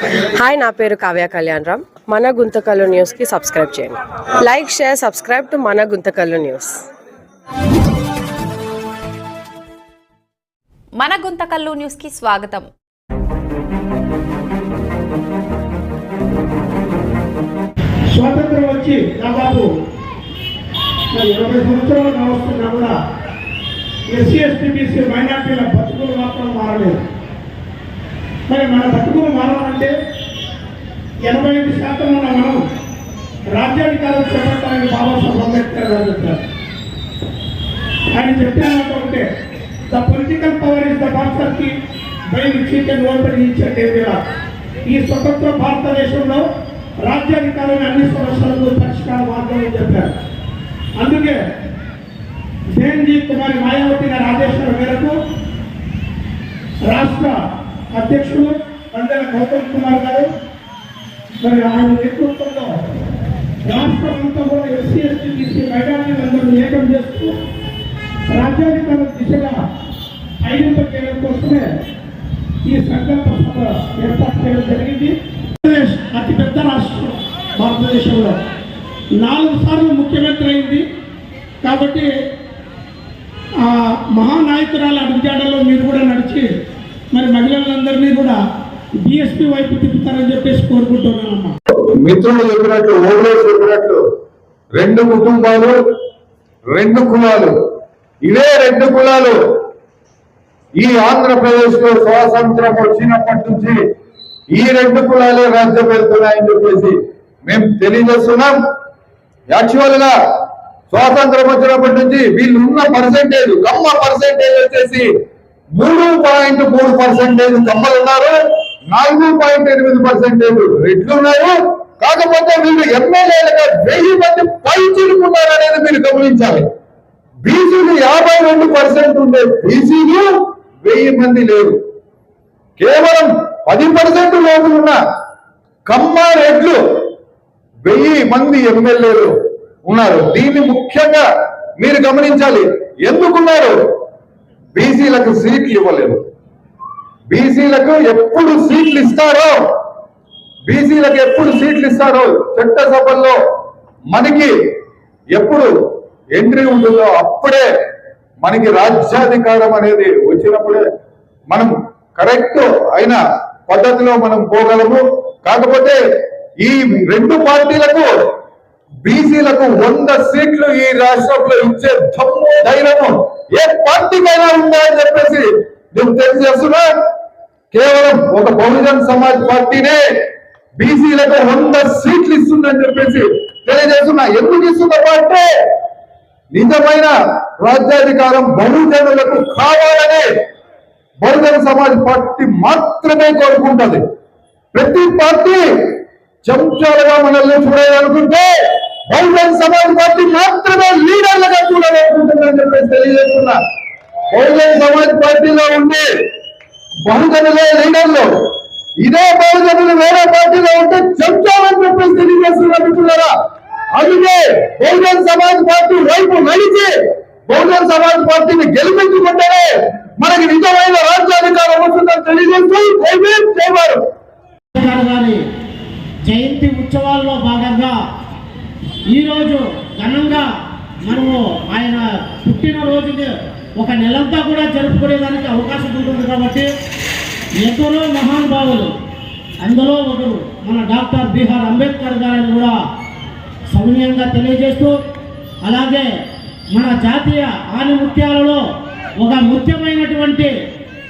Hi నా పేరు కావ్య కళ్యాణ్ రామ్. మన గుంతకల్లు న్యూస్కి సబ్స్క్రైబ్ చేయండి. లైక్ షేర్ సబ్స్క్రైబ్ టు మన గుంతకల్లు న్యూస్ మన గుంతకల్లు న్యూస్కి స్వాగతం. స్వాతంత్రం వచ్చి దాదాపు ఇరవై సంవత్సరాలు కావస్తున్నా కూడా ఎస్సీ ఎస్టీ బీసీ మైనార్టీల బతుకులు మాత్రం మారలేదు. మరి మన బతుకులు మారాలంటే ఎనభై ఐదు శాతం ఉన్న మనం రాజ్యాధికారం చేపట్టాలని బాబాసాహెబ్ అంబేద్కర్ గారు చెప్పారు. ఆయన చెప్పిన మాట the political power is the బాక్సర్కి by open each ఈ స్వతంత్ర భారతదేశంలో రాజ్యాధికారం అన్ని సమస్యలకు పరిష్కార మార్గం అని చెప్పారు. అందుకే జయంజీ కుమారి మాయావతి గారి ఆదేశాల మేరకు రాష్ట్ర అధ్యక్షులు పందెల గౌతమ్ కుమార్ గారు మరి ఆయన నేతృత్వంలో రాష్ట్రం అంతా కూడా ఎస్సీ ఎస్టీ బీసీ మైనార్టీలందరూ ఏకం చేస్తూ రాజ్యాధికార దిశగా ఐదు చేయడం కోసమే ఈ సంకల్ప సభ ఏర్పాటు చేయడం జరిగింది. అతిపెద్ద రాష్ట్రం భారతదేశంలో. నాలుగు సార్లు ముఖ్యమంత్రి అయింది. కాబట్టి ఆ అడుగుజాడలో మీరు కూడా నడిచి మరి మహిళలందరినీ కూడా డిఎస్పీ వైపు తిప్పుతారని చెప్పేసి కోరుకుంటున్నానమ్మా. మిత్రులు చెప్పినట్లు ఓవరేజ్ చెప్పినట్లు రెండు కుటుంబాలు రెండు కులాలు. ఇవే రెండు కులాలు. ఈ ఆంధ్రప్రదేశ్లో స్వాతంత్రం వచ్చినప్పటి నుంచి ఈ రెండు కులాలే రాజ్యం వెళ్తున్నాయని చెప్పేసి మేము తెలియజేస్తున్నాం. యాక్చువల్గా స్వాతంత్రం వచ్చినప్పటి నుంచి వీళ్ళు ఉన్న పర్సెంటేజ్ గమ్మ పర్సెంటేజ్ వచ్చేసి మూడు పాయింట్ మూడు పర్సెంటేజ్ కమ్మలు ఉన్నారు నాలుగు పాయింట్ ఎనిమిది పర్సెంటేజ్ రెడ్లు ఉన్నారు కాకపోతే వీళ్ళు ఎమ్మెల్యేలుగా వెయ్యి మంది పై చిరుకున్నారు అనేది మీరు గమనించాలి. బీసీలు యాభై రెండు పర్సెంట్ ఉండే బీసీలు వెయ్యి మంది లేరు. కేవలం పది పర్సెంట్ లోపలున్న కమ్మ రెడ్లు వెయ్యి మంది ఎమ్మెల్యేలు ఉన్నారు. దీన్ని ముఖ్యంగా మీరు గమనించాలి. ఎందుకున్నారు? బీసీలకు సీట్లు ఇవ్వలేదు. బీసీలకు ఎప్పుడు సీట్లు ఇస్తారో బీసీలకు ఎప్పుడు సీట్లు ఇస్తారో చట్టసభల్లో మనకి ఎప్పుడు ఎంట్రీ ఉంటుందో అప్పుడే మనకి రాజ్యాధికారం అనేది వచ్చినప్పుడే మనం కరెక్ట్ అయిన పద్ధతిలో మనం పోగలము. కాకపోతే ఈ రెండు పార్టీలకు బీసీలకు వంద సీట్లు ఈ రాష్ట్రంలో ఇచ్చే దమ్ము ధైర్యము ఏ పార్టీకైనా ఉందా అని చెప్పేసి నేను తెలియజేస్తున్నా. కేవలం ఒక బహుజన్ సమాజ్ పార్టీనే బీసీలకు వంద సీట్లు ఇస్తుందని చెప్పేసి తెలియజేస్తున్నా. ఎందుకు ఇస్తుందో అంటే నిజమైన రాజ్యాధికారం బహుజనులకు కావాలని బహుజన సమాజ్ పార్టీ మాత్రమే కోరుకుంటది. ప్రతి పార్టీ చెంచాలుగా మనల్ని చూడాలనుకుంటే బహుజన సమాజ్ పార్టీ మాత్రమే లీడర్లుగా చూడాలనుకుంటుందని చెప్పేసి తెలియజేస్తున్నా. బహుజన సమాజ్ పార్టీలో ఉండి బహుజనులే లీడర్లు. ఇదే బహుజనులు వేరే పార్టీలో ఉంటే చెప్తామని చెప్పేసి తెలియజేస్తున్నారా అందుకే బహుజన్ సమాజ్ పార్టీ వైపు నడిచి బహుజన్ సమాజ్ పార్టీని గెలిపించుకుంటేనే మనకి నిజమైన రాజ్యాధికారం వస్తుందని తెలియజేస్తూ జై జయంతి ఉత్సవాల్లో భాగంగా ఈరోజు ఘనంగా మనము ఆయన పుట్టినరోజుని ఒక నెలంతా కూడా జరుపుకునేదానికి అవకాశం ఉంటుంది కాబట్టి ఎందరో మహానుభావులు అందులో ఒకరు మన డాక్టర్ బిఆర్ అంబేద్కర్ గారిని కూడా సౌన్యంగా తెలియజేస్తూ అలాగే మన జాతీయ ఆనిముత్యాలలో ఒక ముఖ్యమైనటువంటి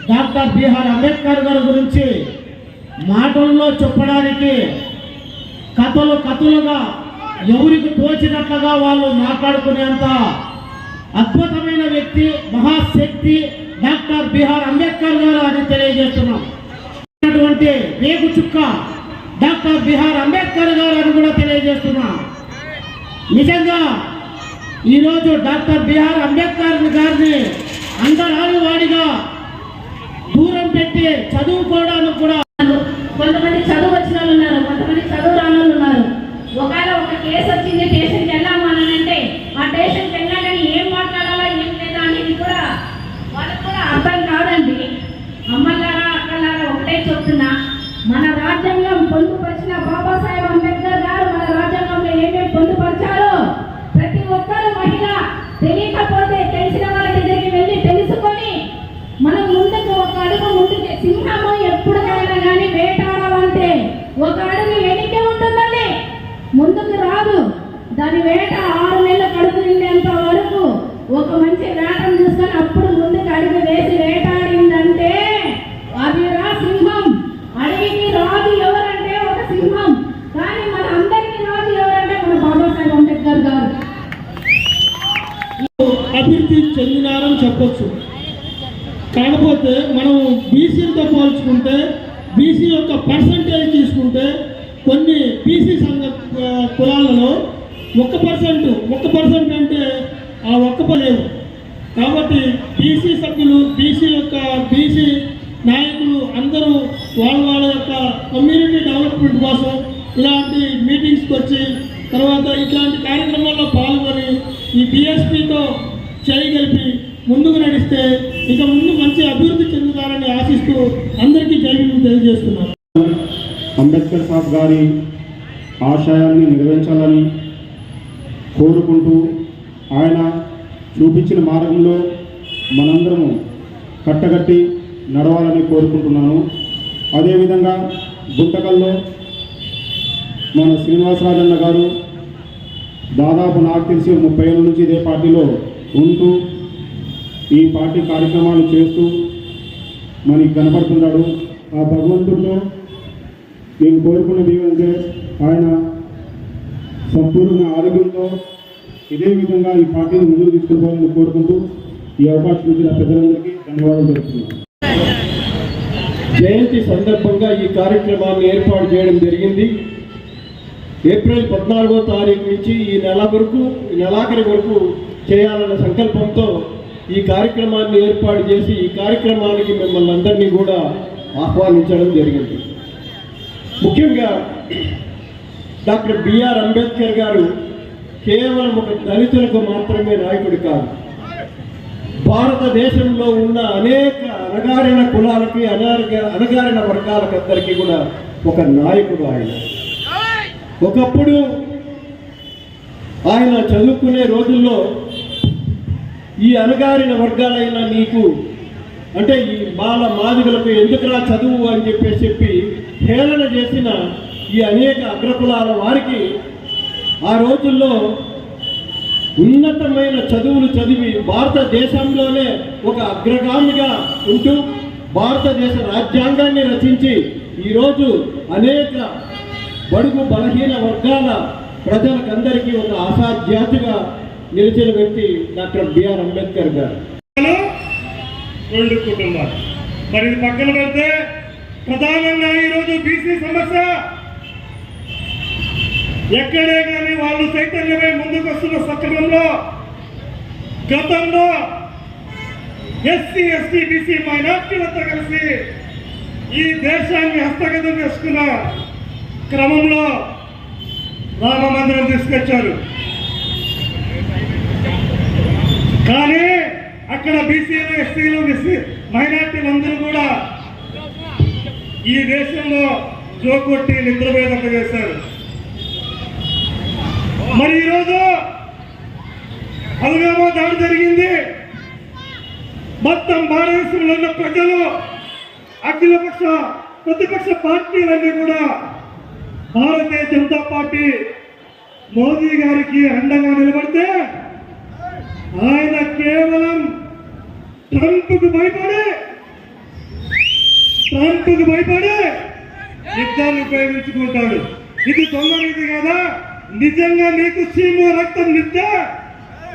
డాక్టర్ బిఆర్ అంబేద్కర్ గారి గురించి మాటల్లో చెప్పడానికి కథలు కథలుగా ఎవరికి తోచినట్లుగా వాళ్ళు మాట్లాడుకునేంత అద్భుతమైన వ్యక్తి మహాశక్తి డాక్టర్ బిహార్ అంబేద్కర్ గారు అని తెలియజేస్తున్నాం. రేగు చుక్క డాక్టర్ బిహార్ అంబేద్కర్ గారు అని కూడా తెలియజేస్తున్నాం. నిజంగా ఈరోజు డాక్టర్ బిహార్ అంబేద్కర్ గారిని అందరాని వాడిగా దూరం పెట్టి చదువుకోవడానికి కూడా కొంతమంది చదువు వచ్చిన వాళ్ళు ఉన్నారు కొంతమంది చదువు రాని వాళ్ళు ఉన్నారు ఒకవేళ ఒక కేసు వచ్చింది పేషెంట్ వెళ్ళాము అని అంటే ఆ పేషెంట్ వెళ్ళాలని ఏం మాట్లాడాలా ఏం లేదా అనేది కూడా వాళ్ళకు కూడా అర్థం కాదండి. అమ్మలారా అక్కలారా ఒకటే చెప్తున్నా. మన రాజ్యాంగం పొందుపరిచిన బాబాసాహెబ్ అంబేద్కర్ గారు మన రాజ్యాంగంలో ఏమేమి పొందుపరిచారో ప్రతి ఒక్కరు మహిళ తెలియకపోతే తెలిసిన వాళ్ళ దగ్గరికి వెళ్ళి తెలుసుకొని మనం ముందుకు ఒక అడుగు ముందుకు సింహము ఎప్పుడు కానీ వేటాడాలంటే ఒక అడుగు వెనక్కి ఉంటుందండి ముందుకు రాదు దాని వేట ఆరు నెలల కడుపు నిండేంత వరకు ఒక మంచి వేటను చూసుకొని అప్పుడు ముందుకు అడుగు వేసి వేటాడిందంటే అది రా సింహం. అడవికి రాదు ఎవరంటే ఒక సింహం. కానీ మన అందరికీ రాదు ఎవరంటే మన బాబాసాహెబ్ అంబేద్కర్ గారు. అభివృద్ధి చెందినారని చెప్పొచ్చు. కాకపోతే మనం బీసీలతో పోల్చుకుంటే బీసీ యొక్క పర్సంటేజ్ తీసుకుంటే కొన్ని బీసీ సంఘ కులాలలో ఒక్క పర్సెంట్ ఒక్క పర్సెంట్ అంటే ఆ ఒక్క పలేవు కాబట్టి బీసీ సభ్యులు బీసీ యొక్క బీసీ నాయకులు అందరూ వాళ్ళ వాళ్ళ యొక్క కమ్యూనిటీ డెవలప్మెంట్ కోసం ఇలాంటి మీటింగ్స్కి వచ్చి తర్వాత ఇట్లాంటి కార్యక్రమాల్లో పాల్గొని ఈ బిఎస్పితో చేయగలిపి ముందుకు నడిస్తే ఇక ముందు మంచి అభివృద్ధి చెందుతారని ఆశిస్తూ అందరికీ జరిగింది తెలియజేస్తున్నారు తెలియజేస్తున్నాను. అంబేద్కర్ సాబ్ గారి ఆశయాన్ని నెరవేర్చాలని కోరుకుంటూ ఆయన చూపించిన మార్గంలో మనందరము కట్టగట్టి నడవాలని కోరుకుంటున్నాను. అదేవిధంగా గుంటకల్లో మన శ్రీనివాసరాజన్న గారు దాదాపు నాకు తెలిసి ముప్పై ఏళ్ళ నుంచి ఇదే పార్టీలో ఉంటూ ఈ పార్టీ కార్యక్రమాలు చేస్తూ మనకి కనపడుతున్నాడు. ఆ భగవంతుడితో నేను కోరుకున్నది ఏమంటే ఆయన సంపూర్ణ ఆరోగ్యంతో ఇదే విధంగా ఈ పార్టీని ముందుకు తీసుకుపోవాలని కోరుకుంటూ ఈ అవకాశం ఇచ్చిన పెద్దలందరికీ ధన్యవాదాలు తెలుపుతున్నాను. జయంతి సందర్భంగా ఈ కార్యక్రమాన్ని ఏర్పాటు చేయడం జరిగింది. ఏప్రిల్ పద్నాలుగో తారీఖు నుంచి ఈ నెల వరకు ఈ నెలాఖరి వరకు చేయాలన్న సంకల్పంతో ఈ కార్యక్రమాన్ని ఏర్పాటు చేసి ఈ కార్యక్రమానికి మిమ్మల్ని అందరినీ కూడా ఆహ్వానించడం జరిగింది. ముఖ్యంగా డాక్టర్ బిఆర్ అంబేద్కర్ గారు కేవలం ఒక దళితులకు మాత్రమే నాయకుడు కాదు. భారతదేశంలో ఉన్న అనేక అణగారిన కులాలకి అనగ అణగారిన వర్గాలకు అందరికీ కూడా ఒక నాయకుడు ఆయన. ఒకప్పుడు ఆయన చదువుకునే రోజుల్లో ఈ అణగారిన వర్గాలైన నీకు అంటే ఈ బాల మాదిగలకు ఎందుకురా చదువు అని చెప్పేసి చెప్పి హేళన చేసిన ఈ అనేక అగ్రకులాల వారికి ఆ రోజుల్లో ఉన్నతమైన చదువులు చదివి భారతదేశంలోనే ఒక అగ్రగామిగా ఉంటూ భారతదేశ రాజ్యాంగాన్ని రచించి ఈరోజు అనేక బడుగు బలహీన వర్గాల ప్రజలకందరికీ ఒక ఆశాధ్యాతిగా నిలిచిన వ్యక్తి డాక్టర్ బిఆర్ అంబేద్కర్ గారు. రెండు కుటుంబాలు. మరి ఇది పక్కన పెడితే ప్రధానంగా ఈరోజు బీసీ సమస్య. ఎక్కడే కానీ వాళ్ళు చైతన్యమై ముందుకు వస్తున్న సక్రమంలో గతంలో ఎస్సీ ఎస్టీ బీసీ మైనార్టీలతో కలిసి ఈ దేశాన్ని హస్తగతం చేసుకున్న క్రమంలో రామ మందిరం తీసుకొచ్చారు. కానీ అక్కడ బీసీలు ఎస్సీలు ఎస్సీ మైనార్టీలు అందరూ కూడా ఈ దేశంలో జోకొట్టి నిద్రపోయేటట్టు చేశారు. మరి ఈరోజు అలగామా దాడి జరిగింది. మొత్తం భారతదేశంలో ఉన్న ప్రజలు అఖిలపక్ష ప్రతిపక్ష పార్టీలన్నీ కూడా భారతీయ జనతా పార్టీ మోదీ గారికి అండగా నిలబడితే ఆయన కేవలం ట్రంప్కు భయపడి ట్రంప్కు భయపడి యుద్ధాన్ని ఉపయోగించుకుంటాడు. ఇది దొంగ నీతి కదా? నిజంగా నీకు సీము రక్తం నిద్ద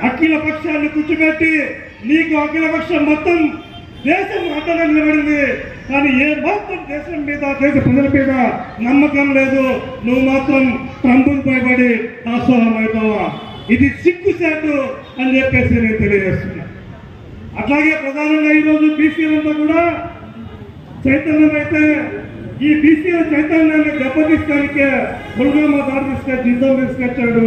అఖిల పక్షాన్ని కూర్చోబెట్టి నీకు అఖిల పక్షం మొత్తం దేశం అడ్డగా నిలబడింది. కానీ ఏ మాత్రం దేశం మీద దేశ ప్రజల మీద నమ్మకం లేదు. నువ్వు మాత్రం ట్రంప్కు భయపడి ఆస్వాదం అవుతావా ఇది సిగ్గుసేటు అని చెప్పేసి నేను తెలియజేస్తున్నా. అట్లాగే ప్రధానంగా ఈరోజు బీసీలంతా కూడా చైతన్యం అయితే ఈ బీసీ చైతన్యాన్ని దెబ్బతీసుకోనికే పుల్వామా దాడి తీసుకొచ్చి జీతం తీసుకొచ్చాడు.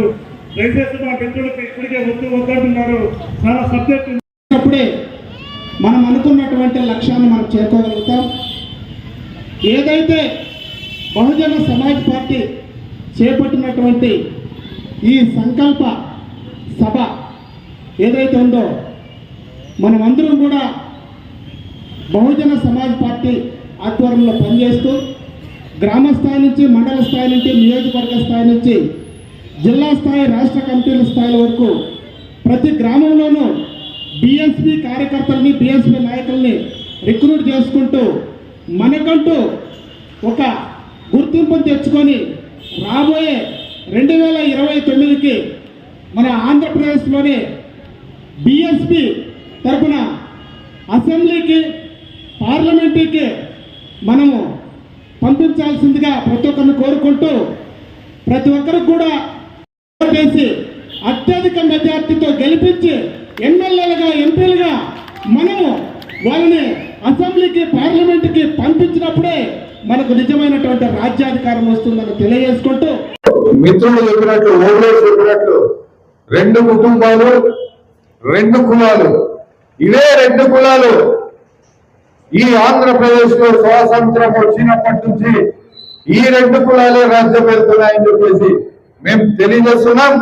దయచేసి మా మిత్రులకు ఇప్పటికే వద్దు వద్దంటున్నారు. చాలా సబ్జెక్ట్ అప్పుడే మనం అనుకున్నటువంటి లక్ష్యాన్ని మనం చేరుకోగలుగుతాం. ఏదైతే బహుజన సమాజ్ పార్టీ చేపట్టినటువంటి ఈ సంకల్ప సభ ఏదైతే ఉందో మనమందరం కూడా బహుజన సమాజ్ పార్టీ ఆధ్వర్యంలో పనిచేస్తూ గ్రామ స్థాయి నుంచి మండల స్థాయి నుంచి నియోజకవర్గ స్థాయి నుంచి జిల్లా స్థాయి రాష్ట్ర కమిటీల స్థాయి వరకు ప్రతి గ్రామంలోనూ బిఎస్పి కార్యకర్తల్ని బిఎస్పి నాయకుల్ని రిక్రూట్ చేసుకుంటూ మనకంటూ ఒక గుర్తింపు తెచ్చుకొని రాబోయే రెండు వేల ఇరవై తొమ్మిదికి మన ఆంధ్రప్రదేశ్లోని బిఎస్పి తరపున అసెంబ్లీకి పార్లమెంటుకి మనము పంపించాల్సిందిగా ప్రతి ఒక్కరిని కోరుకుంటూ ప్రతి ఒక్కరు కూడా చేసి అత్యధిక మెజార్టీతో గెలిపించి ఎమ్మెల్యేలుగా ఎంపీలుగా మనము వాళ్ళని అసెంబ్లీకి పార్లమెంట్కి పంపించినప్పుడే మనకు నిజమైనటువంటి రాజ్యాధికారం వస్తుందని తెలియజేసుకుంటూ మిత్రులు చెప్పినట్లు ఓడో చెప్పినట్లు రెండు కుటుంబాలు రెండు కులాలు. ఇవే రెండు కులాలు. ఈ ఆంధ్రప్రదేశ్లో స్వాతంత్రం వచ్చినప్పటి నుంచి ఈ రెండు కులాలే రాజ్యం వెళ్తున్నాయని చెప్పేసి మేము తెలియజేస్తున్నాం.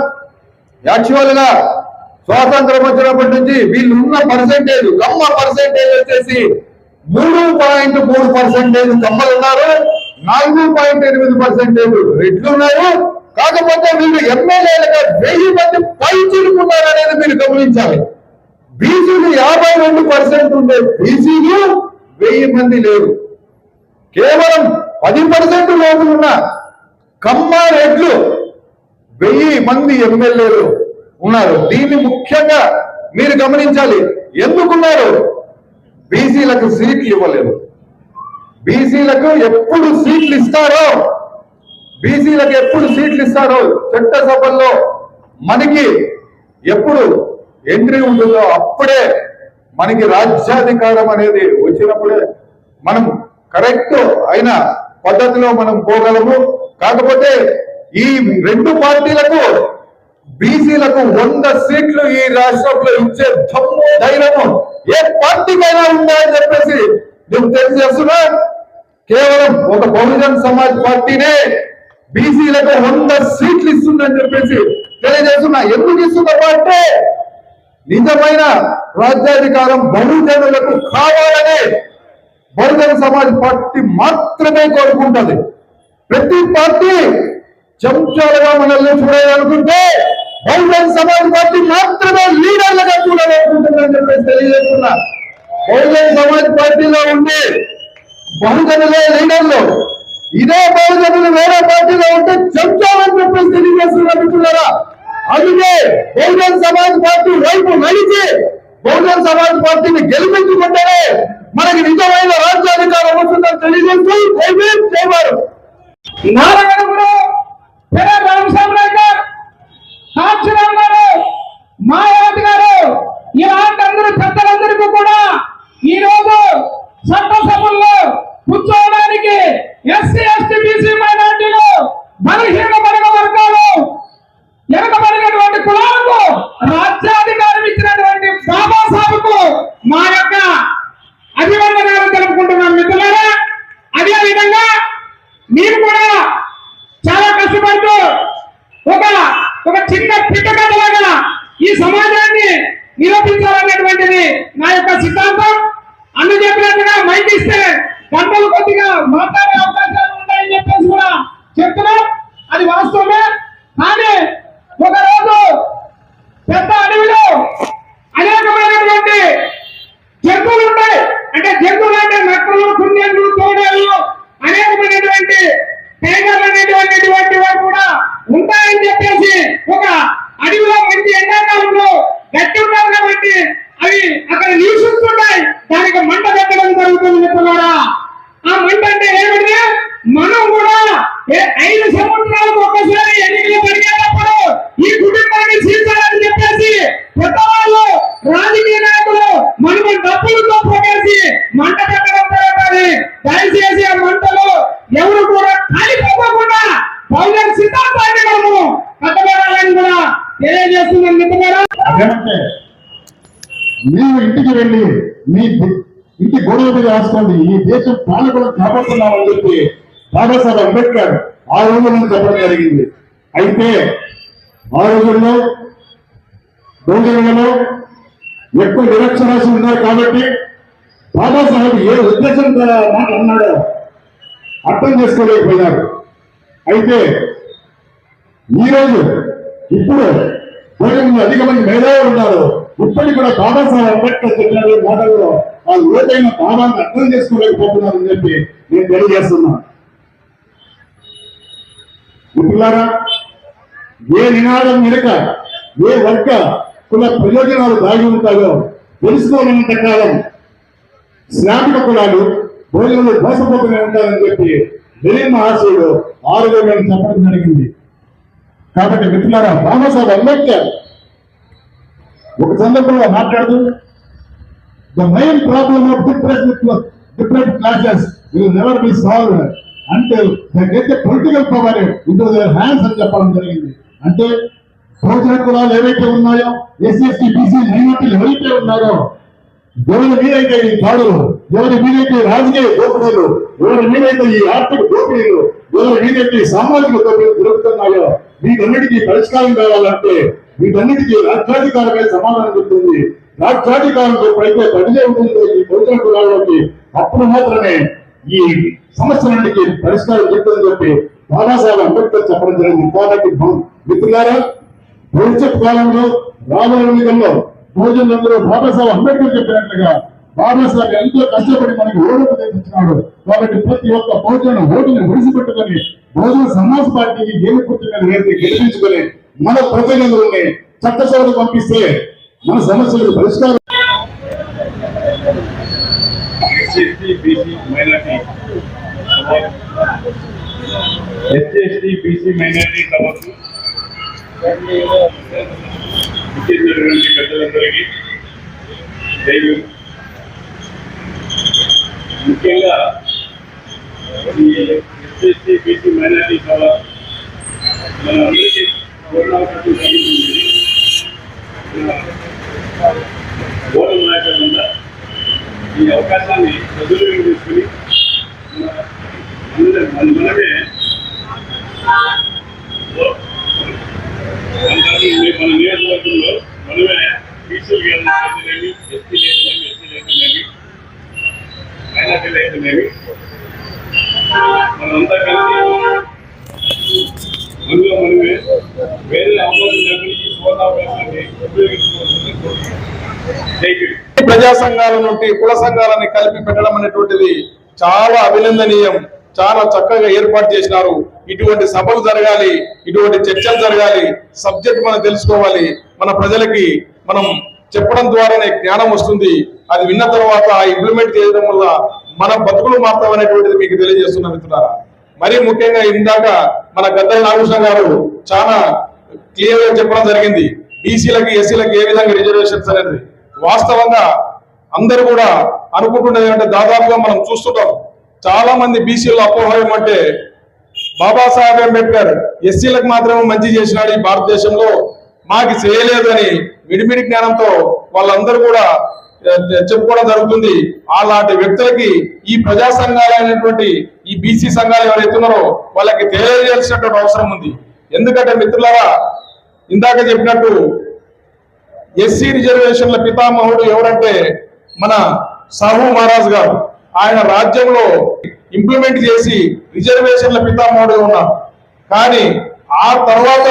యాక్చువల్గా స్వాతంత్రం వచ్చినప్పటి నుంచి వీళ్ళు ఉన్న పర్సెంటేజ్ కమ్మ పర్సెంటేజ్ వచ్చేసి మూడు పాయింట్ మూడు పర్సెంటేజ్ కమ్మలు ఉన్నారు. నాలుగు పాయింట్ ఎనిమిది పర్సెంటేజ్ రెడ్లు ఉన్నారు. కాకపోతే వీళ్ళు ఎమ్మెల్యేలుగా వెయ్యి మంది పై చిరుకున్నారు అనేది మీరు గమనించాలి. బీసీలు యాభై రెండు పర్సెంట్ ఉండే బీసీలు వెయ్యి మంది లేరు. కేవలం పది పర్సెంట్ లోపలున్న కమ్మ వెయ్యి మంది ఎమ్మెల్యేలు ఉన్నారు. దీన్ని ముఖ్యంగా మీరు గమనించాలి. ఎందుకున్నారు? బీసీలకు సీట్లు ఇవ్వలేదు. బీసీలకు ఎప్పుడు సీట్లు ఇస్తారో? బీసీలకు ఎప్పుడు సీట్లు ఇస్తారో చట్టసభల్లో మనకి ఎప్పుడు ఎంట్రీ ఉంటుందో అప్పుడే మనకి రాజ్యాధికారం అనేది వచ్చినప్పుడే మనం కరెక్ట్ అయిన పద్ధతిలో మనం పోగలము. కాకపోతే ఈ రెండు పార్టీలకు బీసీలకు వంద సీట్లు ఈ రాష్ట్రంలో ఇచ్చే దమ్ము ధైర్యము ఏ పార్టీకైనా ఉందా అని చెప్పేసి నేను తెలియజేస్తున్నా. కేవలం ఒక బహుజన్ సమాజ్ పార్టీనే బీసీలకు వంద సీట్లు ఇస్తుందని చెప్పేసి తెలియజేస్తున్నా. ఎందుకు ఇస్తుందా అంటే నిజమైన రాజ్యాధికారం బహుజనులకు కావాలని బహుజన సమాజ్ పార్టీ మాత్రమే కోరుకుంటుంది. ప్రతి పార్టీ చెంచాలుగా మనల్ని చూడాలనుకుంటే బహుజన సమాజ్ పార్టీ మాత్రమే లీడర్లుగా చూడాలనుకుంటుందని చెప్పేసి తెలియజేస్తున్నా. బహుజన సమాజ్ పార్టీలో ఉండే బహుజనులే లీడర్లు. ఇదే బహుజనులు వేరే పార్టీలో ఉంటే చెంచాలని చెప్పేసి తెలియజేస్తున్నా మిత్రులారా. అందుకే బహుజన్ సమాజ్ పార్టీ వైపు నడిచి బహుజన్ సమాజ్ పార్టీని గెలిపించుకుంటేనే మనకి నిజమైన రాజ్యాధికారం వస్తుందని తెలియజేస్తూ జై భీమ్, నారాయణపురం పెర గారు మాయావతి గారు ఇలాంటి అందరూ పెద్దలందరికీ కూడా ఈ రోజు చట్టసభల్లో కూర్చోవడానికి ఎస్సీ ఎస్టీ బీసీ మైనార్టీలు బలహీన వర్గ వర్గాలు వెనుకబడినటువంటి కులాలకు రాజ్యాధికారం ఇచ్చినటువంటి బాబాసాహెబ్కు మా యొక్క అభివందనాలు తెలుపుకుంటున్నాం మిత్రులారా. అదే విధంగా మీరు కూడా చాలా కష్టపడుతూ ఒక ఒక చిన్న పిట్టకథలాగా ఈ సమాజాన్ని నిరూపించాలనేటువంటిది నా యొక్క సిద్ధాంతం. అన్న చెప్పినట్టుగా మైక్ ఇస్తే గంటలు కొద్దిగా మాట్లాడే అవకాశాలు ఉంటాయని చెప్పేసి కూడా చెప్తున్నాం అది వాస్తవమే కానీ ఒక రోజు పెద్ద అడవిలో అనేకమైనటువంటి జంతువులు ఉంటాయి అంటే జంతువులు అంటే నక్కలు కుందేళ్ళు తోడేళ్ళు అనేకమైనటువంటి టైగర్లు అనేటువంటి వారు కూడా ఉంటాయని చెప్పేసి ఒక అడవిలో మంచి ఎండాకాలంలో గట్టి ఉంటారు కాబట్టి అవి అక్కడ నివసిస్తుంటాయి దానికి మంట పెట్టడం జరుగుతుంది మిత్రులారా ఆ మంట అంటే ఏమిటి మనం కూడా ఏ- ఐదు సంవత్సరాలకు ఒక్కసారి ఎన్నికలు జరిగేటప్పుడు ఈ కుటుంబాన్ని చీల్చాలని చెప్పేసి పెద్దవాళ్ళు రాజకీయ నాయకులు మనము డబ్బులతో పోగేసి మంట పెట్టడం జరుగుతుంది దయచేసి ఆ మంటలు ఎవరు కూడా కాలిపోకుండా బహుజన సిద్ధాంతాన్ని మనము కట్టబెట్టాలని కూడా తెలియజేస్తున్నాం మిత్రులారా అదేమంటే మీరు ఇంటికి వెళ్ళి మీ ది- ఇంటి గోడల మీద రాసుకోండి. ఈ దేశం పాలకులను కాపాడుతున్నామని చెప్పి బాబాసాహెబ్ అంబేద్కర్ ఆ రోజుల్లో చెప్పడం జరిగింది. అయితే ఆ రోజుల్లో రోజులలో ఎక్కువ నిరక్షరాశి ఉన్నారు కాబట్టి బాబాసాహెబ్ ఏ ఉద్దేశం మాట అన్నాడో అర్థం చేసుకోలేకపోయినారు. అయితే ఈరోజు ఇప్పుడు భోజనంలో అధికమంది మేధావులు ఉన్నారు. ఇప్పటికి కూడా బాబాసాహెబ్ అంబేద్కర్ చెప్పిన మాటల్లో ఆ లోతైన భావాన్ని అర్థం చేసుకోలేకపోతున్నారని చెప్పి నేను తెలియజేస్తున్నాను మిత్రులారా ఏ నినాదం వెనుక ఏ వర్గ కుల ప్రయోజనాలు దాగి ఉంటాయో తెలుసుకోలేనంత కాలం శ్రామిక కులాలు భోజనంలో దోసపోతూనే ఉంటారని చెప్పి లెనిన్ మహాశయుడు ఆరోగ్యం చెప్పడం జరిగింది. కాబట్టి మిత్రులారా బాబాసాహెబ్ అంబేద్కర్ ఒక సందర్భంలో మాట్లాడుతూ the main problem of different different classes will never be solve అంటే get political power into hands అని చెప్పడం జరిగింది. అంటే భోజన కులాలు ఏవైతే ఉన్నాయో ఎస్సీ ఎస్టీ బీసీ మైనార్టీలు ఎవరైతే ఉన్నారో ఎవరి మీదైతే ఈ కాడులు ఎవరి మీదైతే రాజకీయ దోపిడీలు ఎవరి మీదైతే ఈ ఆర్థిక దోపిడీలు ఎవరి మీదైతే ఈ సామాజిక దోపిడీలు జరుగుతున్నాయో వీటన్నిటికీ పరిష్కారం కావాలంటే వీటన్నిటికీ రాజ్యాధికారమే సమాధానం చెప్తుంది. రాజ్యాధికారంతో ఎప్పుడైతే బదిలీ ఉంటుందో ఈ భోజన కులాల్లోకి. అప్పుడు మాత్రమే ఈ సమస్యలన్నిటికీ పరిష్కారం చెప్తుందని చెప్పి బాబాసాహెబ్ అంబేద్కర్ చెప్పడం జరిగింది. కాబట్టి మిత్రులారా భవిష్యత్ కాలంలో రాబోయే ఎన్నికల్లో భోజనంలో బాబాసాహెబ్ అంబేద్కర్ చెప్పినట్లుగా బాబాసాహెబ్ ఎంతో కష్టపడి మనకి ఓటు తెచ్చినాడు కాబట్టి ప్రతి ఒక్క పౌరులను ఓటుని విడిచిపెట్టుకొని బహుజన సమాజ్ పార్టీకి గేలు పుట్టిన గెలిపించుకొని మన ప్రతినిధుల్ని చట్టసభలు పంపిస్తే మన సమస్యలకు పరిష్కారం SC BC minority SC BC minority సభకు ఇచ్చేసినటువంటి పెద్దలందరికీ దైవ ముఖ్యంగా ఈ ఎస్సీ ఎస్టీ బీసీ మైనార్టీ సభ మన అందరికీ కలిగింది ఓటర్ నాయకులంతా ఈ అవకాశాన్ని సదుపయోగం చేసుకుని మన మనమే మన నియోజకవర్గంలో మనమే బీసీలు అయితేనేమి ఎస్సీ అయితేనేమి ఎస్సీ అయితేనేమి మనంతా కలిసి మనలో మనమే వేరే అవకాశం లేకుండా ఉపయోగించుకోవాలని ప్రజా సంఘాల నుండి కుల సంఘాలని కలిపి పెట్టడం అనేటువంటిది చాలా అభినందనీయం. చాలా చక్కగా ఏర్పాటు చేసినారు. ఇటువంటి సభలు జరగాలి ఇటువంటి చర్చలు జరగాలి సబ్జెక్ట్ మనం తెలుసుకోవాలి. మన ప్రజలకి మనం చెప్పడం ద్వారానే జ్ఞానం వస్తుంది. అది విన్న తర్వాత ఇంప్లిమెంట్ చేయడం వల్ల మన బతుకులు మాత్రం అనేటువంటిది మీకు తెలియజేస్తున్న మిత్రులారా. మరీ ముఖ్యంగా ఇందాక మన గద్దెల నాగభూషణ గారు చాలా క్లియర్గా చెప్పడం జరిగింది. బీసీలకు ఎస్సీలకు ఏ విధంగా రిజర్వేషన్స్ అనేది. వాస్తవంగా అందరూ కూడా అనుకుంటున్నది అంటే దాదాపుగా మనం చూస్తుంటాం. చాలా మంది బీసీలు అపోహ ఏమంటే బాబాసాహెబ్ అంబేద్కర్ ఎస్సీలకు మాత్రమే మంచి చేసినాడు ఈ భారతదేశంలో. మాకు చేయలేదు అని మిడిమిడి జ్ఞానంతో వాళ్ళందరూ కూడా చెప్పుకోవడం జరుగుతుంది. అలాంటి వ్యక్తులకి ఈ ప్రజా సంఘాలైనటువంటి ఈ బీసీ సంఘాలు ఎవరైతే ఉన్నారో వాళ్ళకి తెలియజేయాల్సినటువంటి అవసరం ఉంది. ఎందుకంటే మిత్రులారా ఇందాక చెప్పినట్టు ఎస్సీ రిజర్వేషన్ల పితామహుడు ఎవరంటే మన సాహు మహారాజ్ గారు. ఆయన రాజ్యంలో ఇంప్లిమెంట్ చేసి రిజర్వేషన్ల పితామహుడు ఉన్నారు. కానీ ఆ తర్వాత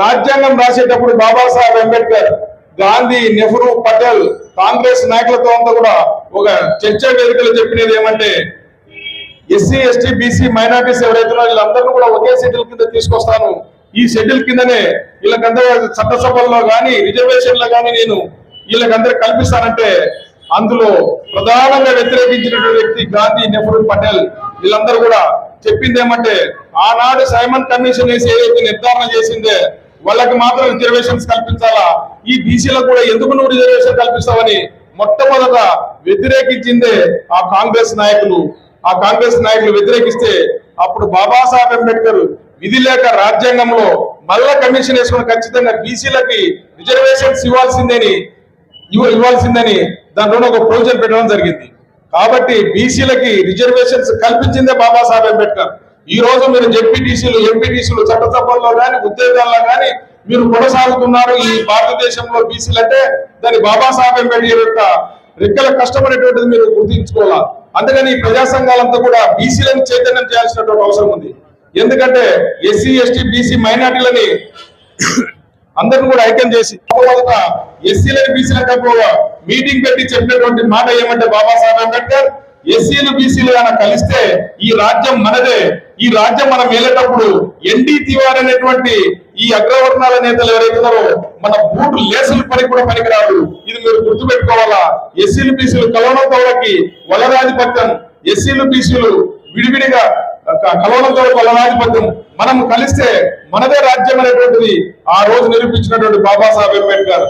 రాజ్యాంగం రాసేటప్పుడు బాబాసాహెబ్ అంబేద్కర్ గాంధీ నెహ్రూ పటేల్ కాంగ్రెస్ నాయకులతో అంతా కూడా ఒక చర్చా వేదికలో చెప్పినది ఏమంటే ఎస్సీ ఎస్టీ బీసీ మైనార్టీస్ ఎవరైతే వీళ్ళందరినీ కూడా ఒకే షెడ్యూల్ కింద తీసుకొస్తాను. ఈ షెడ్యూల్ కిందనే వీళ్ళకందరూ చట్టసభల్లో కానీ రిజర్వేషన్లో కానీ నేను వీళ్ళకందరూ కల్పిస్తానంటే అందులో ప్రధానంగా వ్యతిరేకించినటువంటి వ్యక్తి గాంధీ నెహ్రూ పటేల్ వీళ్ళందరూ కూడా చెప్పింది ఏమంటే ఆనాడు సైమన్ కమిషన్ వేసి ఏదైతే నిర్ధారణ చేసిందే వాళ్ళకి మాత్రం రిజర్వేషన్స్ కల్పించాలా? ఈ బీసీలకు కూడా ఎందుకు నువ్వు రిజర్వేషన్ కల్పిస్తావని మొట్టమొదట వ్యతిరేకించిందే ఆ కాంగ్రెస్ నాయకులు. ఆ కాంగ్రెస్ నాయకులు వ్యతిరేకిస్తే అప్పుడు బాబాసాహెబ్ అంబేద్కర్ విధి లేక రాజ్యాంగంలో మళ్ళా కమిషన్ వేసుకుని ఖచ్చితంగా బీసీలకి రిజర్వేషన్స్ ఇవ్వాల్సిందని ఇవ్వాల్సిందని దాంట్లో ఒక ప్రొవిజన్ పెట్టడం జరిగింది. కాబట్టి బీసీలకి రిజర్వేషన్స్ కల్పించిందే బాబాసాహెబ్ అంబేద్కర్. ఈ రోజు మీరు జెడ్పీటీసీలు ఎంపీటీసీలు చట్టసభల్లో కానీ ఉద్యోగాల్లో కానీ మీరు కొనసాగుతున్నారు ఈ భారతదేశంలో బీసీలు అంటే దాని బాబాసాహెబ్ అంబేద్కర్ యొక్క రెక్కల కష్టమైనటువంటిది మీరు గుర్తించుకోవాలి? అందుకని ఈ ప్రజా సంఘాలంతా కూడా బీసీలను చైతన్యం చేయాల్సినటువంటి అవసరం ఉంది. ఎందుకంటే ఎస్సీ ఎస్టీ బీసీ మైనార్టీలని అందరిని కూడా ఐక్యం చేసి ఎస్సీలని బీసీలంటే బీసీలకు మీటింగ్ పెట్టి చెప్పినటువంటి మాట ఏమంటే బాబాసాహెబ్ అంబేద్కర్ ఎస్సీలు బీసీలు కనుక కలిస్తే ఈ రాజ్యం మనదే. ఈ రాజ్యం మనం వెళ్ళేటప్పుడు ఎన్డీ తివారి అనేటువంటి ఈ అగ్రవర్ణాల నేతలు ఎవరైతే ఉన్నారో మన బూటు లేసులు పని కూడా పనికిరాదు. ఇది మీరు గుర్తుపెట్టుకోవాలా? ఎస్సీలు బీసీలు కలవడంతో వలరాధిపత్యం ఎస్సీలు బీసీలు విడివిడిగా కలవడంతో వలరాధిపత్యం మనం కలిస్తే మనదే రాజ్యం అనేటువంటిది ఆ రోజు నిరూపించినటువంటి బాబాసాహెబ్ అంబేద్కర్.